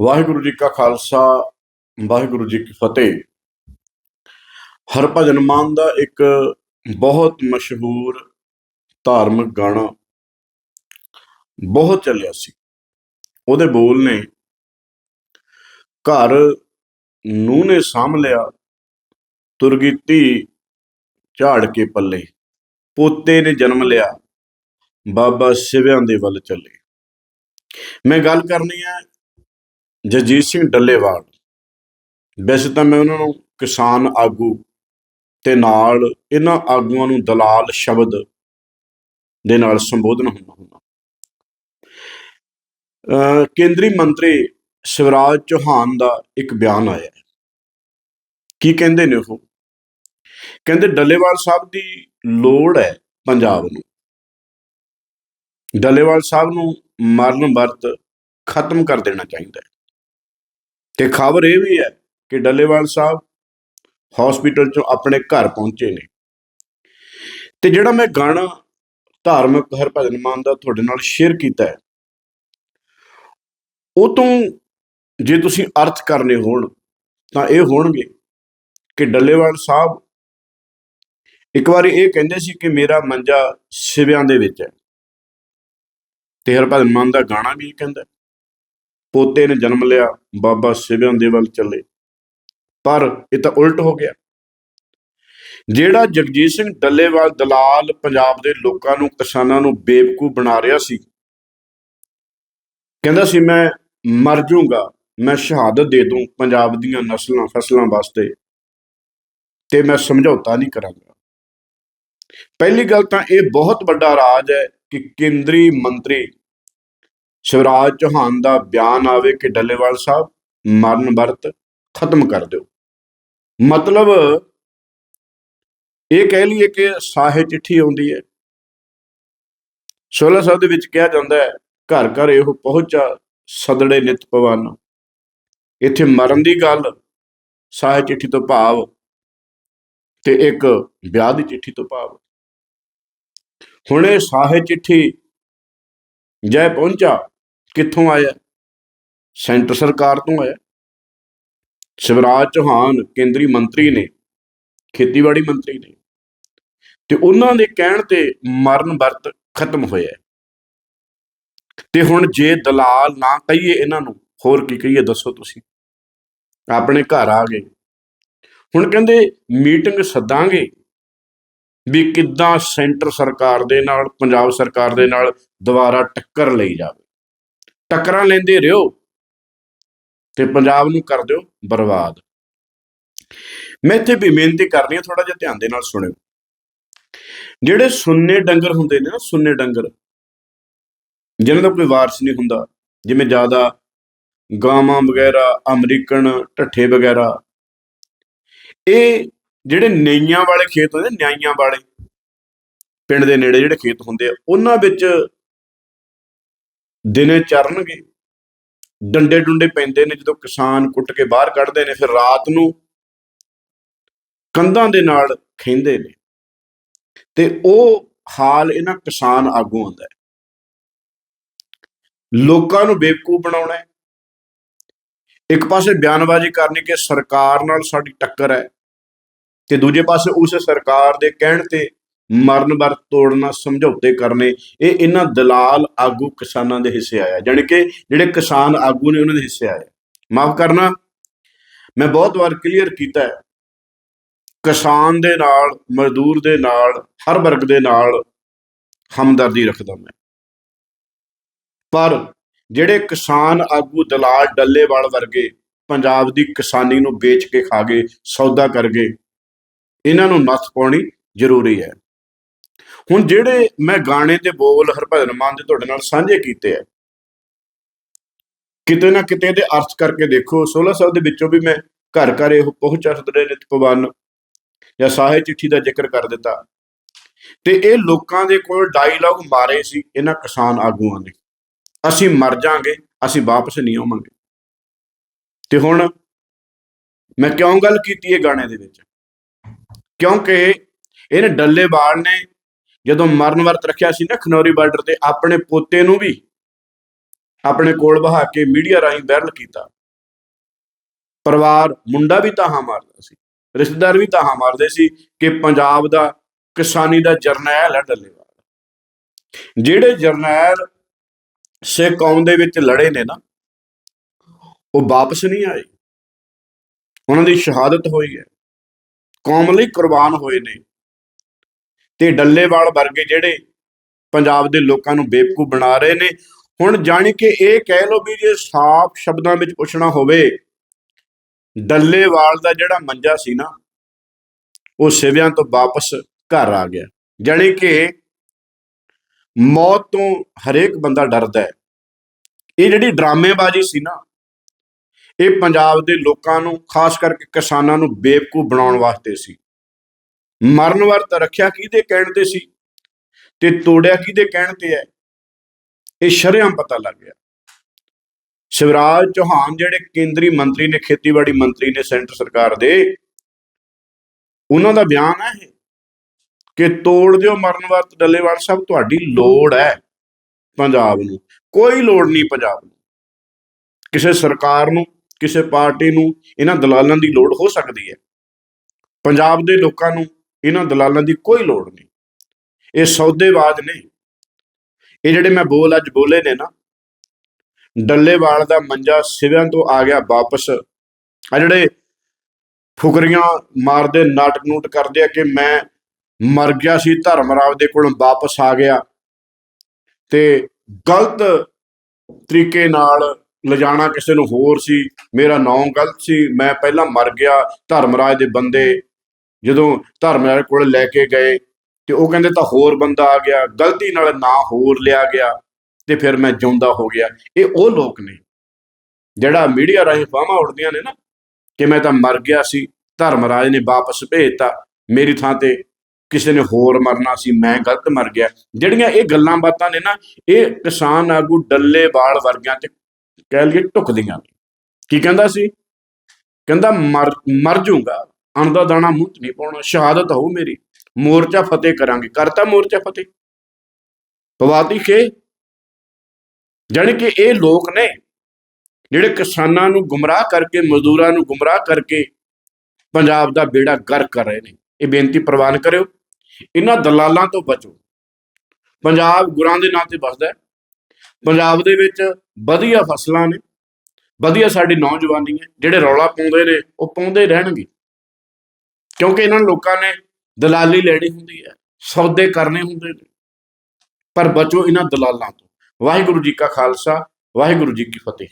ਵਾਹਿਗੁਰੂ ਜੀ ਕਾ ਖਾਲਸਾ, ਵਾਹਿਗੁਰੂ ਜੀ ਕੀ ਫਤਿਹ। ਹਰਭਜਨ ਮਾਨ ਦਾ ਇੱਕ ਬਹੁਤ ਮਸ਼ਹੂਰ ਧਾਰਮਿਕ ਗਾਣਾ ਬਹੁਤ ਚੱਲਿਆ ਸੀ। ਉਹਦੇ ਬੋਲ ਨੇ ਘਰ ਨੂੰ ਨੇ ਸਾਂਭ ਲਿਆ ਤੁਰ ਗਈ ਧੀ ਝਾੜ ਕੇ ਪੱਲੇ, ਪੋਤੇ ਨੇ ਜਨਮ ਲਿਆ, ਬਾਬਾ ਸਿਵਿਆਂ ਦੇ ਵੱਲ ਚੱਲੇ। ਮੈਂ ਗੱਲ ਕਰਨੀ ਹੈ ਜਗਜੀਤ ਸਿੰਘ ਡੱਲੇਵਾਲ। ਵੈਸੇ ਤਾਂ ਮੈਂ ਉਹਨਾਂ ਨੂੰ ਕਿਸਾਨ ਆਗੂ ਤੇ ਨਾਲ ਇਹਨਾਂ ਆਗੂਆਂ ਨੂੰ ਦਲਾਲ ਸ਼ਬਦ ਦੇ ਨਾਲ ਸੰਬੋਧਨ ਹੁੰਦਾ ਹੁੰਦਾ। ਅਹ ਕੇਂਦਰੀ ਮੰਤਰੀ ਸ਼ਿਵਰਾਜ ਚੌਹਾਨ ਦਾ ਇੱਕ ਬਿਆਨ ਆਇਆ ਕੀ ਕਹਿੰਦੇ ਨੇ ਉਹ? ਕਹਿੰਦੇ ਡੱਲੇਵਾਲ ਸਾਹਿਬ ਦੀ ਲੋੜ ਹੈ ਪੰਜਾਬ ਨੂੰ। ਡੱਲੇਵਾਲ ਸਾਹਿਬ ਨੂੰ ਮਰਨ ਵਰਤ ਖਤਮ ਕਰ ਦੇਣਾ ਚਾਹੀਦਾ ਹੈ। ਤੇ ਖਬਰ ਇਹ ਵੀ ਹੈ ਕਿ ਡੱਲੇਵਾਲ ਸਾਹਿਬ ਹਸਪੀਟਲ ਚੋਂ ਆਪਣੇ ਘਰ ਪਹੁੰਚੇ ਨੇ। ਤੇ ਜਿਹੜਾ ਮੈਂ ਗਾਣਾ ਧਾਰਮਿਕ ਹਰਭਜਨ ਮਾਨ ਦਾ ਤੁਹਾਡੇ ਨਾਲ ਸ਼ੇਅਰ ਕੀਤਾ ਹੈ, ਉਹ ਤੋਂ ਜੇ ਤੁਸੀਂ ਅਰਥ ਕਰਨੇ ਹੋਣ, ਤਾਂ ਇਹ ਹੋਣਗੇ ਕਿ ਡੱਲੇਵਾਲ ਸਾਹਿਬ ਇੱਕ ਵਾਰੀ ਇਹ ਕਹਿੰਦੇ ਸੀ ਕਿ ਮੇਰਾ ਮੰਜਾ ਸਿਵਿਆਂ ਦੇ ਵਿੱਚ ਹੈ। ਤੇ ਹਰਭਜਨ ਮਾਨ ਦਾ ਗਾਣਾ ਵੀ ਇਹ ਕਹਿੰਦਾ ਪੋਤੇ ਨੇ ਜਨਮ ਲਿਆ, ਬਾਬਾ ਸਿਵਿਆਂ ਦੇ ਵੱਲ ਚੱਲੇ। ਪਰ ਇਹ ਤਾਂ ਉਲਟ ਹੋ ਗਿਆ। ਜਿਹੜਾ ਜਗਜੀਤ ਸਿੰਘ ਡੱਲੇਵਾਲ ਦਲਾਲ ਪੰਜਾਬ ਦੇ ਲੋਕਾਂ ਨੂੰ, ਕਿਸਾਨਾਂ ਨੂੰ ਬੇਵਕੂਫ ਬਣਾ ਰਿਹਾ ਸੀ, ਕਹਿੰਦਾ ਸੀ, ਮੈਂ ਮਰ ਜਾਊਂਗਾ, ਮੈਂ ਸ਼ਹਾਦਤ ਦੇ ਦੂੰ ਪੰਜਾਬ ਦੀਆਂ ਨਸਲਾਂ ਫਸਲਾਂ ਵਾਸਤੇ ਤੇ ਮੈਂ ਸਮਝੌਤਾ ਨਹੀਂ ਕਰਾਂਗਾ। ਪਹਿਲੀ ਗੱਲ ਤਾਂ ਇਹ ਬਹੁਤ ਵੱਡਾ ਰਾਜ ਹੈ ਕਿ ਕੇਂਦਰੀ ਮੰਤਰੀ ਸ਼ਿਵਰਾਜ ਚੌਹਾਨ ਦਾ ਬਿਆਨ ਆਵੇ ਕਿ ਡੱਲੇਵਾਲ ਸਾਹਿਬ ਮਰਨ ਵਰਤ ਖਤਮ ਕਰ ਦਿਓ। ਮਤਲਬ ਇਹ ਕਹਿ ਲਈਏ ਕਿ ਸਾਹੇ ਚਿੱਠੀ ਆਉਂਦੀ ਹੈ। 16 ਸਾਹਿਬ ਦੇ ਵਿੱਚ ਕਿਹਾ ਜਾਂਦਾ ਹੈ, ਘਰ ਘਰ ਇਹੋ ਪਹੁੰਚਾ ਸਦੜੇ ਨਿਤ ਪਵਨ। ਇੱਥੇ ਮਰਨ ਦੀ ਗੱਲ, ਸਾਹੇ ਚਿੱਠੀ ਤੋਂ ਭਾਵ ਤੇ ਇੱਕ ਵਿਆਹ ਦੀ ਚਿੱਠੀ ਤੋਂ ਭਾਵ। ਹੁਣ ਇਹ ਸਾਹੇ ਚਿੱਠੀ ਜੈ ਪਹੁੰਚਾ, ਕਿੱਥੋਂ ਆਇਆ? ਸੈਂਟਰ ਸਰਕਾਰ ਤੋਂ ਆਇਆ। ਸ਼ਿਵਰਾਜ ਚੌਹਾਨ ਕੇਂਦਰੀ ਮੰਤਰੀ ਨੇ, ਖੇਤੀਬਾੜੀ ਮੰਤਰੀ ਨੇ, ਤੇ ਉਹਨਾਂ ਦੇ ਕਹਿਣ ਤੇ ਮਰਨ ਵਰਤ ਖਤਮ ਹੋਇਆ ਤੇ ਹੁਣ ਜੇ ਦਲਾਲ ਨਾ ਕਹੀਏ ਇਹਨਾਂ ਨੂੰ, ਹੋਰ ਕੀ ਕਹੀਏ ਦੱਸੋ ਤੁਸੀਂ? ਆਪਣੇ ਘਰ ਆ ਗਏ। ਹੁਣ ਕਹਿੰਦੇ ਮੀਟਿੰਗ ਸੱਦਾਂਗੇ। ਵੀ ਕਿੱਦਾਂ ਸੈਂਟਰ ਸਰਕਾਰ ਦੇ ਨਾਲ, ਪੰਜਾਬ ਸਰਕਾਰ ਦੇ ਨਾਲ ਦੁਬਾਰਾ ਟੱਕਰ ਲਈ ਜਾਵੇ। ਟੱਕਰਾਂ ਲੈਂਦੇ ਰਹੋ ਤੇ ਪੰਜਾਬ ਨੂੰ ਕਰ ਦਿਓ ਬਰਬਾਦ। ਮੈਂ ਇੱਥੇ ਵੀ ਬੇਨਤੀ ਕਰਨੀ ਹੈ ਥੋੜਾ ਜਿਹਾ ਧਿਆਨ ਦੇ ਨਾਲ ਸੁਣਿਓ। ਜਿਹੜੇ ਸੁੰਨੇ ਡੰਗਰ ਹੁੰਦੇ ਨੇ ਨਾ, ਸੁੰਨੇ ਡੰਗਰ, ਜਿਹਨਾਂ ਦਾ ਕੋਈ ਵਾਰਸ ਨਹੀਂ ਹੁੰਦਾ, ਜਿਵੇਂ ਜ਼ਿਆਦਾ ਗਾਵਾਂ ਵਗੈਰਾ, ਅਮਰੀਕਨ, ਢੱਠੇ ਵਗੈਰਾ, ਇਹ ਜਿਹੜੇ ਨਈਆਂ ਵਾਲੇ ਖੇਤ ਹੁੰਦੇ, ਨਿਆਈਆਂ ਵਾਲੇ ਪਿੰਡ ਦੇ ਨੇੜੇ ਜਿਹੜੇ ਖੇਤ ਹੁੰਦੇ ਆ, ਉਹਨਾਂ ਵਿੱਚ ਦਿਨੇ ਚਰਨਗੇ, ਡੰਡੇ ਡੁੰਡੇ ਪੈਂਦੇ ਨੇ ਜਦੋਂ ਕਿਸਾਨ ਕੁੱਟ ਕੇ ਬਾਹਰ ਕੱਢਦੇ ਨੇ, ਫਿਰ ਰਾਤ ਨੂੰ ਕੰਧਾਂ ਦੇ ਨਾਲ ਖੇਂਦੇ ਨੇ। ਤੇ ਉਹ ਹਾਲ ਇਹਨਾਂ ਕਿਸਾਨ ਆਗੂਆਂ ਦਾ ਹੈ। ਲੋਕਾਂ ਨੂੰ ਬੇਵਕੂਫ ਬਣਾਉਣਾ ਹੈ। ਇੱਕ ਪਾਸੇ ਬਿਆਨਬਾਜ਼ੀ ਕਰਨੀ ਕਿ ਸਰਕਾਰ ਨਾਲ ਸਾਡੀ ਟੱਕਰ ਹੈ। ਤੇ ਦੂਜੇ ਪਾਸੇ ਉਸ ਸਰਕਾਰ ਦੇ ਕਹਿਣ ਤੇ ਮਰਨ ਵਰ ਤੋੜਨਾ, ਸਮਝੌਤੇ ਕਰਨੇ, ਇਹ ਇਹਨਾਂ ਦਲਾਲ ਆਗੂ ਕਿਸਾਨਾਂ ਦੇ ਹਿੱਸੇ ਆਇਆ ਜਾਣੀ ਕਿ ਜਿਹੜੇ ਕਿਸਾਨ ਆਗੂ ਨੇ ਉਹਨਾਂ ਦੇ ਹਿੱਸੇ ਆਇਆ ਮਾਫ ਕਰਨਾ, ਮੈਂ ਬਹੁਤ ਵਾਰ ਕਲੀਅਰ ਕੀਤਾ ਹੈ। ਕਿਸਾਨ ਦੇ ਨਾਲ, ਮਜ਼ਦੂਰ ਦੇ ਨਾਲ, ਹਰ ਵਰਗ ਦੇ ਨਾਲ ਹਮਦਰਦੀ ਰੱਖਦਾ ਮੈਂ। ਪਰ ਜਿਹੜੇ ਕਿਸਾਨ ਆਗੂ ਦਲਾਲ ਡੱਲੇਵਾਲ ਵਰਗੇ ਪੰਜਾਬ ਦੀ ਕਿਸਾਨੀ ਨੂੰ ਵੇਚ ਕੇ ਖਾ ਗਏ, ਸੌਦਾ ਕਰ ਗਏ ਇਹਨਾਂ ਨੂੰ ਨੱਥ ਪਾਉਣੀ ਜ਼ਰੂਰੀ ਹੈ। ਹੁਣ ਜਿਹੜੇ ਮੈਂ ਗਾਣੇ ਦੇ ਬੋਲ ਹਰਭਜਨ ਮਾਨ ਦੇ ਤੁਹਾਡੇ ਨਾਲ ਸਾਂਝੇ ਕੀਤੇ ਆ, ਕਿਤੇ ਨਾ ਕਿਤੇ ਦੇ ਅਰਥ ਕਰਕੇ ਦੇਖੋ 16 ਸਾਲ ਦੇ ਵਿੱਚੋਂ ਵੀ ਮੈਂ ਘਰ ਘਰ ਇਹੋ ਪਹੁੰਚਾ ਸਦਰੇ ਨਿਤ ਪਵਨ ਜਾਂ ਸਾਹੇ ਚਿੱਠੀ ਦਾ ਜ਼ਿਕਰ ਕਰ ਦਿੱਤਾ। ਤੇ ਇਹ ਲੋਕਾਂ ਦੇ ਕੋਲ ਡਾਇਲੌਗ ਮਾਰੇ ਸੀ ਇਹਨਾਂ ਕਿਸਾਨ ਆਗੂਆਂ ਨੇ। ਅਸੀਂ ਮਰ ਜਾਾਂਗੇ, ਅਸੀਂ ਵਾਪਸ ਨਹੀਂ ਆਵਾਂਗੇ। ਤੇ ਹੁਣ ਮੈਂ ਕਿਉਂ ਗੱਲ ਕੀਤੀ ਇਹ ਗਾਣੇ ਦੇ ਵਿੱਚ? ਕਿਉਂਕਿ ਇਹਨੇ ਡੱਲੇਵਾਲ ਨੇ, ਜਦੋਂ ਮਰਨ ਵਰਤ ਰੱਖਿਆ ਸੀ ਨਾ ਖਨੌਰੀ ਬਾਰਡਰ ਤੇ, ਆਪਣੇ ਪੋਤੇ ਨੂੰ ਵੀ, ਆਪਣੇ ਕੋਲ ਬਹਾ ਕੇ ਮੀਡੀਆ ਰਾਹੀਂ ਵਾਇਰਲ ਕੀਤਾ। ਪਰਿਵਾਰ, ਮੁੰਡਾ ਵੀ ਤਾਹਾ ਮਾਰਦਾ ਸੀ, ਰਿਸ਼ਤੇਦਾਰ ਵੀ ਤਾਹਾ ਮਾਰਦੇ ਸੀ ਕਿ ਪੰਜਾਬ ਦਾ ਕਿਸਾਨੀ ਦਾ ਜਰਨੈਲ ਹੈ ਡੱਲੇਵਾਲ ਜਿਹੜੇ ਜਰਨੈਲ ਸਿੱਖ ਕੌਮ ਦੇ ਵਿੱਚ ਲੜੇ ਨੇ ਨਾ, ਉਹ ਵਾਪਸ ਨਹੀਂ ਆਏ। ਉਹਨਾਂ ਦੀ ਸ਼ਹਾਦਤ ਹੋਈ ਹੈ। ਕੌਮ ਲਈ ਕੁਰਬਾਨ ਹੋਏ ਨੇ। ਤੇ ਡੱਲੇਵਾਲ ਵਰਗੇ ਜਿਹੜੇ ਪੰਜਾਬ ਦੇ ਲੋਕਾਂ ਨੂੰ ਬੇਵਕੂਫ ਬਣਾ ਰਹੇ ਨੇ, ਹੁਣ ਜਾਣੀ ਕਿ ਇਹ ਕਹਿ ਲਓ ਵੀ ਜੇ ਸਾਫ਼ ਸ਼ਬਦਾਂ ਵਿੱਚ ਪੁੱਛਣਾ ਹੋਵੇ, ਡੱਲੇਵਾਲ ਦਾ ਜਿਹੜਾ ਮੰਜਾ ਸੀ ਨਾ, ਉਹ ਸਿਵਿਆਂ ਤੋਂ ਵਾਪਸ ਘਰ ਆ ਗਿਆ। ਜਾਣੀ ਕਿ ਮੌਤ ਤੋਂ ਹਰੇਕ ਬੰਦਾ ਡਰਦਾ ਹੈ। ਇਹ ਜਿਹੜੀ ਡਰਾਮੇਬਾਜ਼ੀ ਸੀ ਨਾ ਇਹ ਪੰਜਾਬ ਦੇ ਲੋਕਾਂ ਨੂੰ, ਖਾਸ ਕਰਕੇ ਕਿਸਾਨਾਂ ਨੂੰ ਬੇਵਕੂਫ ਬਣਾਉਣ ਵਾਸਤੇ ਸੀ। ਮਰਨ ਵਰਤ ਰੱਖਿਆ ਕਿਹਦੇ ਕਹਿਣ ਤੇ ਸੀ ਤੇ ਤੋੜਿਆ ਕਿਹਦੇ ਕਹਿਣ ਤੇ ਹੈ? ਇਹ ਸ਼ਰੇਆਮ ਪਤਾ ਲੱਗ ਗਿਆ। ਸ਼ਿਵਰਾਜ ਚੌਹਾਨ ਜਿਹੜੇ ਕੇਂਦਰੀ ਮੰਤਰੀ ਨੇ, ਖੇਤੀਬਾੜੀ ਮੰਤਰੀ ਨੇ ਸੈਂਟਰ ਸਰਕਾਰ ਦੇ, ਉਹਨਾਂ ਦਾ ਬਿਆਨ ਹੈ ਇਹ ਕਿ ਤੋੜ ਦਿਓ, ਮਰਨ ਵਰਤ ਡੱਲੇਵਾਲ ਸਾਹਿਬ ਤੁਹਾਡੀ ਲੋੜ ਹੈ ਪੰਜਾਬ ਨੂੰ। ਕੋਈ ਲੋੜ ਨਹੀਂ ਪੰਜਾਬ ਨੂੰ। ਕਿਸੇ ਸਰਕਾਰ ਨੂੰ ਕਿਸੇ ਪਾਰਟੀ ਨੂੰ ਇਹਨਾਂ ਦਲਾਲਾਂ ਦੀ ਲੋੜ ਹੋ ਸਕਦੀ ਹੈ। ਪੰਜਾਬ ਦੇ ਲੋਕਾਂ ਨੂੰ ਇਹਨਾਂ ਦਲਾਲਾਂ ਦੀ ਕੋਈ ਲੋੜ ਨਹੀਂ। ਇਹ ਸੌਦੇਬਾਜ਼ ਨੇ। ਇਹ ਜਿਹੜੇ ਮੈਂ ਬੋਲ ਅੱਜ ਬੋਲੇ ਨੇ ਨਾ, ਡੱਲੇਵਾਲ ਦਾ ਮੰਜਾ ਸਿਵਿਆਂ ਤੋਂ ਆ ਗਿਆ ਵਾਪਸ। ਆ ਜਿਹੜੇ ਫੁਕਰੀਆਂ ਮਾਰਦੇ ਨਾਟਕ ਨੂਟ ਕਰਦੇ ਆ ਕਿ ਮੈਂ ਮਰ ਗਿਆ ਸੀ ਧਰਮਰਾਜ ਦੇ ਕੋਲ ਵਾਪਸ ਆ ਗਿਆ। ਤੇ ਗਲਤ ਤਰੀਕੇ ਨਾਲ ਲਿਜਾਣਾ ਕਿਸੇ ਨੂੰ ਹੋਰ ਸੀ, ਮੇਰਾ ਨਾਮ ਗਲਤ ਸੀ, ਮੈਂ ਪਹਿਲਾਂ ਮਰ ਗਿਆ ਧਰਮਰਾਜ ਦੇ ਬੰਦੇ, ਜਦੋਂ ਧਰਮਰਾਜ ਕੋਲ ਲੈ ਕੇ ਗਏ, ਤੇ ਉਹ ਕਹਿੰਦੇ ਤਾਂ ਹੋਰ ਬੰਦਾ ਆ ਗਿਆ, ਗਲਤੀ ਨਾਲ ਨਾਂ ਹੋਰ ਲਿਆ ਗਿਆ, ਤੇ ਫਿਰ ਮੈਂ ਜਿਉਂਦਾ ਹੋ ਗਿਆ। ਇਹ ਉਹ ਲੋਕ ਨੇ, ਜਿਹੜਾ ਮੀਡੀਆ ਰਾਹੀਂ ਫਾਹਾਂ ਉੱਡਦੀਆਂ ਨੇ ਨਾ, ਕਿ ਮੈਂ ਤਾਂ ਮਰ ਗਿਆ ਸੀ, ਧਰਮਰਾਜ ਨੇ ਵਾਪਸ ਭੇਜਤਾ, ਮੇਰੀ ਥਾਂ ਤੇ ਕਿਸੇ ਨੇ ਹੋਰ ਮਰਨਾ ਸੀ, ਮੈਂ ਗਲਤ ਮਰ ਗਿਆ। ਜਿਹੜੀਆਂ ਇਹ ਗੱਲਾਂ ਬਾਤਾਂ ਨੇ ਨਾ, ਇਹ ਕਿਸਾਨ ਆਗੂ ਡੱਲੇਵਾਲ ਵਰਗਿਆਂ ਤੇ ਕਹਿ ਲਈਏ ਟੁਕਦੀਆਂ ਨੇ। ਕੀ ਕਹਿੰਦਾ ਸੀ? ਕਹਿੰਦਾ, ਮਰ ਮਰ ਜਾਊਗਾ, ਅਣ ਦਾ ਦਾਣਾ ਮੂੰਹ ਨਹੀਂ ਪਾਉਣਾ, ਸ਼ਹਾਦਤ ਹੋ ਮੇਰੀ, ਮੋਰਚਾ ਫਤਿਹ ਕਰਾਂਗੇ। ਕਰਤਾ ਮੋਰਚਾ ਫਤਿਹ? ਪਵਾਤੀ ਖੇ? ਜਾਣੀ ਕਿ ਇਹ ਲੋਕ ਨੇ ਜਿਹੜੇ ਕਿਸਾਨਾਂ ਨੂੰ ਗੁੰਮਰਾਹ ਕਰਕੇ, ਮਜ਼ਦੂਰਾਂ ਨੂੰ ਗੁੰਮਰਾਹ ਕਰਕੇ ਪੰਜਾਬ ਦਾ ਬੇੜਾ ਗਰ ਕਰ ਰਹੇ ਨੇ। ਇਹ ਬੇਨਤੀ ਪ੍ਰਵਾਨ ਕਰਿਓ। ਇਹਨਾਂ ਦਲਾਲਾਂ ਤੋਂ ਬਚੋ। ਪੰਜਾਬ ਗੁਰਾਂ ਦੇ ਨਾਂ ਤੇ ਵਸਦਾ ਹੈ। ਪੰਜਾਬ ਦੇ ਵਿੱਚ ਵਧੀਆ ਫਸਲਾਂ ਨੇ, ਵਧੀਆ ਸਾਡੀ ਨੌਜਵਾਨੀ ਹੈ, ਜਿਹੜੇ ਰੌਲਾ ਪਾਉਂਦੇ ਨੇ, ਉਹ ਪਾਉਂਦੇ ਰਹਿਣਗੇ। ਕਿਉਂਕਿ ਇਹਨਾਂ ਲੋਕਾਂ ਨੇ ਦਲਾਲੀ ਲੈਣੀ ਹੁੰਦੀ ਹੈ, ਸੌਦੇ ਕਰਨੇ ਹੁੰਦੇ ਨੇ। ਪਰ ਬਚੋ ਇਹਨਾਂ ਦਲਾਲਾਂ ਤੋਂ। ਵਾਹਿਗੁਰੂ ਜੀ ਕਾ ਖਾਲਸਾ, ਵਾਹਿਗੁਰੂ ਜੀ ਕੀ ਫਤਿਹ।